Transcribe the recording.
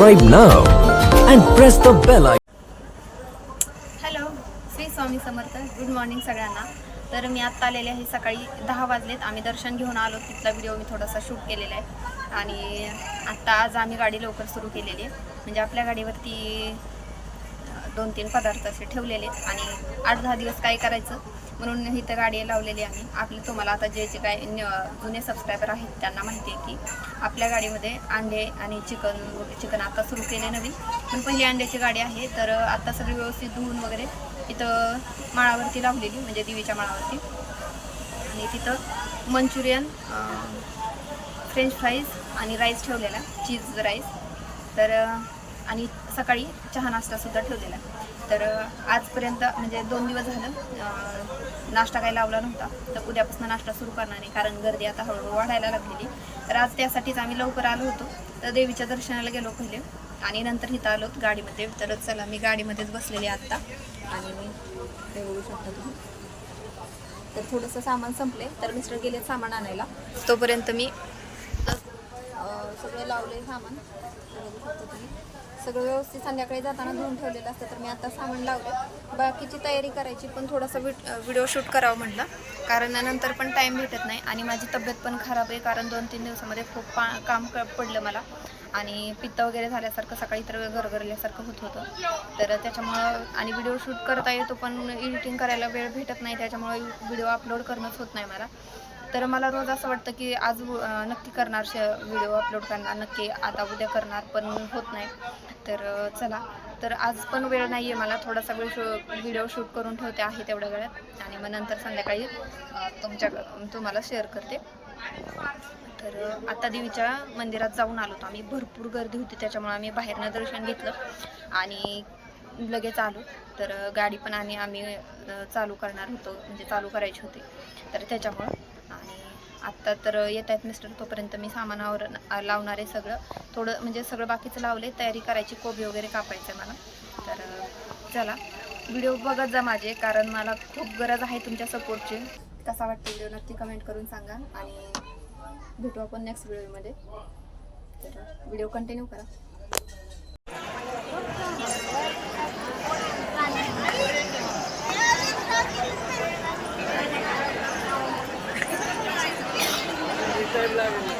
subscribe now and press the bell icon. Hello Shri Swami Samarth. Good morning सगळ्यांना. तर मी आत्ता आलेले आहे सकाळी दहा वाजलेत. आम्ही दर्शन घेऊन आलो. तिथला व्हिडिओ मी थोडासा शूट केलेला आहे. आणि आत्ता आज आम्ही गाडी लवकर सुरू केलेली आहे. म्हणजे आपल्या गाडीवरती दोन तीन पदार्थ असे ठेवलेले आहेत. आणि आठ दहा दिवस काय करायचं? म्हणून इथं गाडी लावलेली आहे. आपले तुम्हाला आता जे जे काय न- जुने सबस्क्रायबर आहेत त्यांना माहिती आहे की आपल्या गाडीमध्ये अंडे आणि चिकन चिकन आता सुरू केले नवीन. पण पहिली अंड्याची गाडी आहे तर आता सगळी व्यवस्थित धुवून वगैरे इथं माळावरती लावलेली म्हणजे देवीच्या माळावरती. आणि तिथं मंचुरियन फ्रेंच फ्राईज आणि राईस ठेवलेला चीज राईस तर आणि सकाळी चहा नाश्तासुद्धा ठेवलेला. तर आजपर्यंत म्हणजे दोन दिवस झालं नाश्ता काही लावला नव्हता. तर उद्यापासून नाश्ता सुरू करणार नाही कारण गर्दी आता हळूहळू वाढायला लागलेली तर आज त्यासाठीच आम्ही लवकर आलो होतो. तर देवीच्या दर्शनाला गेलो पहिले. आणि नंतर इथं आलो गाडीमध्ये. तर चला मी गाडीमध्येच बसलेली आत्ता. आणि मी ते बघू शकतो तुम्ही. तर थोडंसं सामान संपले तर मिस्टर गेले सामान आणायला. तोपर्यंत मी सगळं लावले सामान. बघू शकतो तुम्ही. सगळं व्यवस्थित संध्याकाळी जाताना धुवून ठेवलेलं असतं तर मी आता सामान लावले बाकीची तयारी करायची पण थोडासा व्हिडिओ शूट करावं म्हटलं. कारण नंतर पण टाईम भेटत नाही आणि माझी तब्येत पण खराब आहे कारण दोन तीन दिवसामध्ये खूप पा काम पडलं मला. आणि पित्त वगैरे झाल्यासारखं सकाळी तर गरगरल्यासारखं होत होतं. तर त्याच्यामुळं आणि व्हिडिओ शूट करता येतो पण एडिटिंग करायला वेळ भेटत नाही त्याच्यामुळे व्हिडिओ अपलोड करणंच होत नाही मला. तर मला रोज असं वाटतं की आज नक्की करणार श व्हिडिओ अपलोड करणार नक्की आता उद्या करणार पण होत नाही. तर चला. तर आज पण वेळ नाही आहे मला. थोडासा वेळ शो व्हिडिओ शूट करून ठेवते आहे तेवढ्या वेळात. आणि मग नंतर संध्याकाळी तुमच्या तुम्हाला शेअर करते. तर आता देवीच्या मंदिरात जाऊन आलो होतो आम्ही. भरपूर गर्दी होती. त्याच्यामुळे आम्ही बाहेरनं दर्शन घेतलं. आणि लगेच आलो. तर गाडी पण आणि आम्ही चालू करणार होतो. म्हणजे चालू करायची होती. तर त्याच्यामुळं. आणि आत्ता तर येत आहेत मिस्टर तोपर्यंत मी सामानावर लावणार आहे सगळं. थोडं म्हणजे सगळं बाकीचं लावले तयारी करायची कोबी वगैरे कापायचं आहे मला. तर चला. व्हिडिओ बघत जा माझे कारण मला खूप गरज आहे तुमच्या सपोर्टची कसा वाटतो व्हिडिओ नक्की कमेंट करून सांगा. आणि भेटू आपण नेक्स्ट व्हिडिओमध्ये तर व्हिडिओ कंटिन्यू करा. Sevgiler.